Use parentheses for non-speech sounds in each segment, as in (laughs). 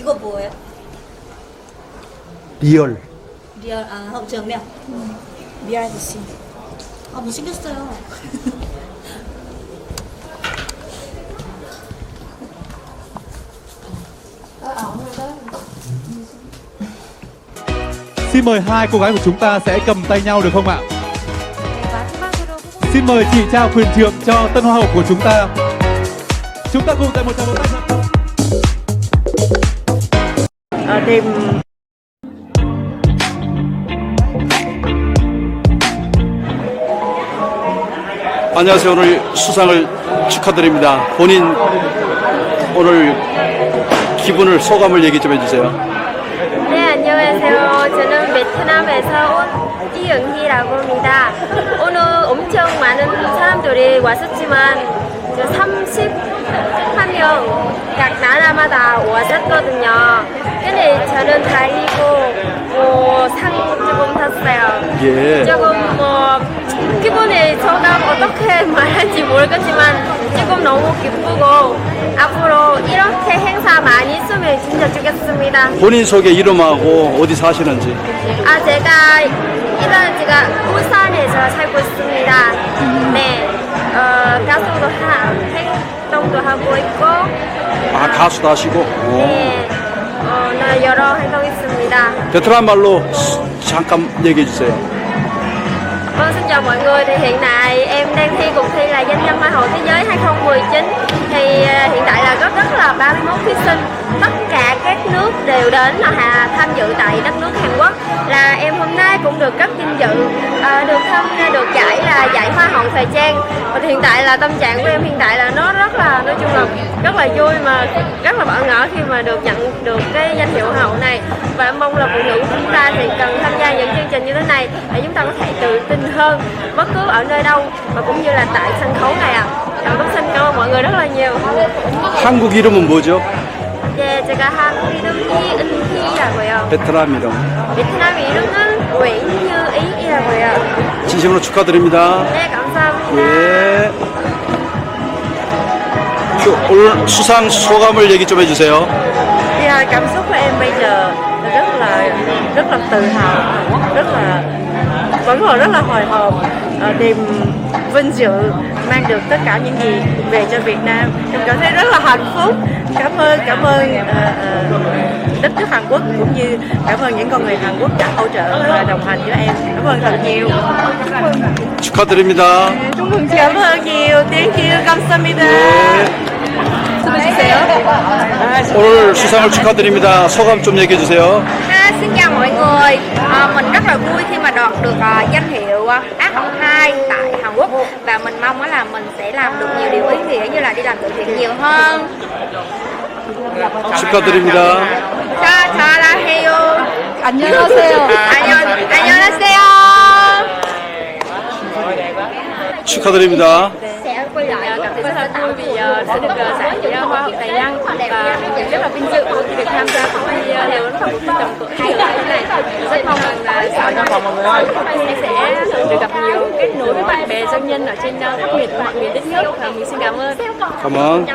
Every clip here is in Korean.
이거 뭐예요? 리얼. 리얼 아 hậu trường miệng behind the scene. 아 못생겼어요 Xin mời hai cô gái của chúng ta sẽ cầm tay nhau được không ạ? Xin mời chị trao quyền trượng cho tân hoa hậu của chúng ta. Chúng ta cùng tại một tràng vỗ tay Thật Ờ, thì 안녕하세요. 오늘 수상을 축하드립니다. 본인 오늘 기분을 소감을 얘기 좀 해주세요. 네, 안녕하세요. 저는 베트남에서 온 이은희라고 합니다. 오늘 엄청 많은 사람들이 왔었지만 31명 각 나라마다 왔었거든요. 근데 저는 다행이고 뭐, 상 조금 탔어요. 예. 조금 뭐 기분이 소감 어떻게 (laughs) 말할지 모르겠지만 조금 너무 기쁘고 앞으로 이렇게 행사 많이 있으면 진짜 좋겠습니다. 본인 소개 이름하고 어디 사시는지. 아 제가 일단 제가 울산에서 살고 있습니다. 네, 어, 가수도 하, 활동도 하고 있고, 아 가수도 하시고. 오. 네, 어, 나 여러 활동 있습니다. 베트남 말로 수- 잠깐 얘기해 주세요. Vâng, xin chào mọi người. Thì hiện tại em đang thi cuộc thi là danh nhân Hoa hậu Thế giới 2019. Thì à, hiện tại là rất rất là 31 thí sinh. Tất cả các nước đều đến là hà- tham dự tại đất nước Hàn Quốc. Là em hôm nay cũng được cấp vinh dự, à, được tham được giải là giải Hoa hậu thời trang. Và hiện tại là tâm trạng của em hiện tại là nó rất là nói chung là rất là vui mà rất là bỡ ngỡ khi mà được nhận được cái danh hiệu hậu này. Và em mong là phụ nữ của chúng ta thì cần tham gia những chương trình như thế này để chúng ta có thể tự tin hơn bất cứ ở nơi đâu và cũng như là tại sân khấu này ạ. À. Cảm ơn mọi người rất là nhiều. 한국 이름은 뭐죠? 네, 제가 한국 이름이 은희라고요. 베트남 이름. 베트남 이름은 웨이유이라고요. 진심으로 축하드립니다. 네, 감사합니다. 예. 그 오늘 수상 소감을 얘기 좀 해주세요. thì, à, cảm xúc của em bây giờ rất là rất là tự hào, rất là vẫn còn rất là hồi hộp à, niềm vinh dự mang được tất cả những gì về cho Việt Nam. Em cảm thấy rất là hạnh phúc. Cảm ơn cảm ơn ờ, ờ, đất nước Hàn Quốc cũng như cảm ơn những con người Hàn Quốc đã hỗ trợ và đồng hành với em. Cảm ơn thật nhiều. 축하드립니다. Cảm ơn nhiều. Thank you. 감사합니다. 오늘 수상을 축하드립니다. 소감 좀 얘기해 주세요. À, xin chào mọi người, à, mình rất là vui khi mà đoạt được à, danh hiệu à, Á hậu 2 tại Hàn Quốc và mình mong á là mình sẽ làm được nhiều điều ý nghĩa như là đi làm từ thiện nhiều hơn. 축하드립니다. 자, 잘해요. 안녕하세요 안녕, 안녕하세요. 축하드립니다. Ấn phẩm của tầm tuổi như thế này. Rất mong rằng là sau năm cuộc thi sẽ được gặp nhiều kết nối với bạn bè doanh nhân ở trên ờ, khắp miền mọi miền đất nước và mình xin cảm ơn. 가만.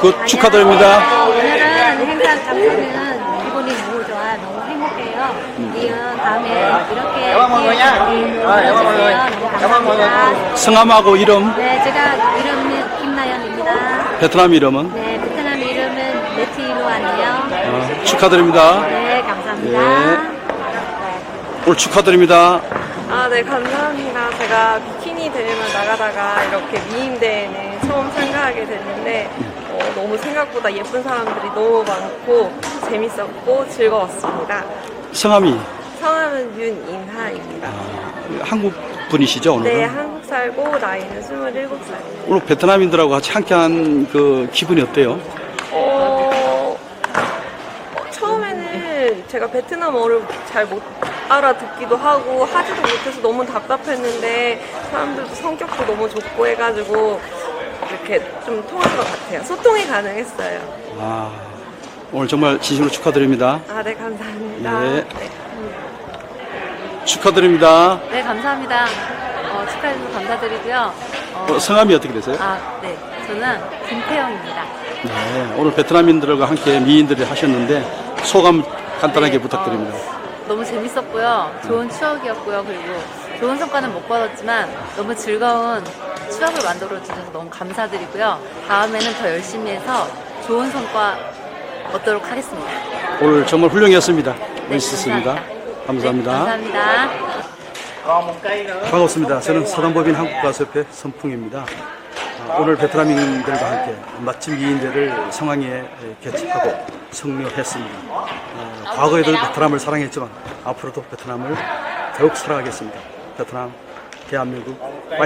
그 축하드립니다. 오늘은 행사 참석은 기분이 너무 좋아요 너무 행복해요 이 다음에 이렇게 감사합니다 성함하고 이름, 네 제가 이름은 김나연입니다 베트남 이름은 네 베트남 이름은 메티루안이에요 어, 축하드립니다. 네 감사합니다 예. 오늘 축하드립니다. 아, 네, 감사합니다. 제가 비키니 대회만 나가다가 이렇게 미인 대회는 처음 참가하게 됐는데 어, 너무 생각보다 예쁜 사람들이 너무 많고 재밌었고 즐거웠습니다. 성함이 성함은 윤인하입니다. 한국 분이시죠 오늘은? 네, 한국 살고 나이는 27살입니다. 오늘 베트남인들하고 같이 함께한 그 기분이 어때요? 어, 어, 처음에는 제가 베트남어를 잘 못 알아듣기도 하고 하지도 못해서 너무 답답했는데 사람들도 성격도 너무 좋고 해가지고 이렇게 좀 통한 것 같아요. 소통이 가능했어요. 아, 오늘 정말 진심으로 축하드립니다. 아, 네, 감사합니다. 네. 축하드립니다. 네, 감사합니다. 어, 축하해주셔서 감사드리고요. 어, 어, 성함이 어떻게 되세요? 아, 네. 저는 김태영입니다. 네, 오늘 베트남인들과 함께 미인들이 하셨는데 소감 간단하게 네, 부탁드립니다. 어, 너무 재밌었고요. 좋은 추억이었고요. 그리고 좋은 성과는 못 받았지만 너무 즐거운 추억을 만들어 주셔서 너무 감사드리고요. 다음에는 더 열심히 해서 좋은 성과 얻도록 하겠습니다. 오늘 정말 훌륭했습니다. 네, 멋있었습니다. 감사합니다. 네, 감사합니다. 반갑습니다. 저는 사단법인 한국가수협회 선풍입니다. 아, 오늘 베트남인들과 함께 멋진 미인들을 성황리에 개최하고 성묘했습니다. 아, 과거에도 베트남을 사랑했지만 앞으로도 베트남을 더욱 사랑하겠습니다. 베트남, 대한민국, 파이팅!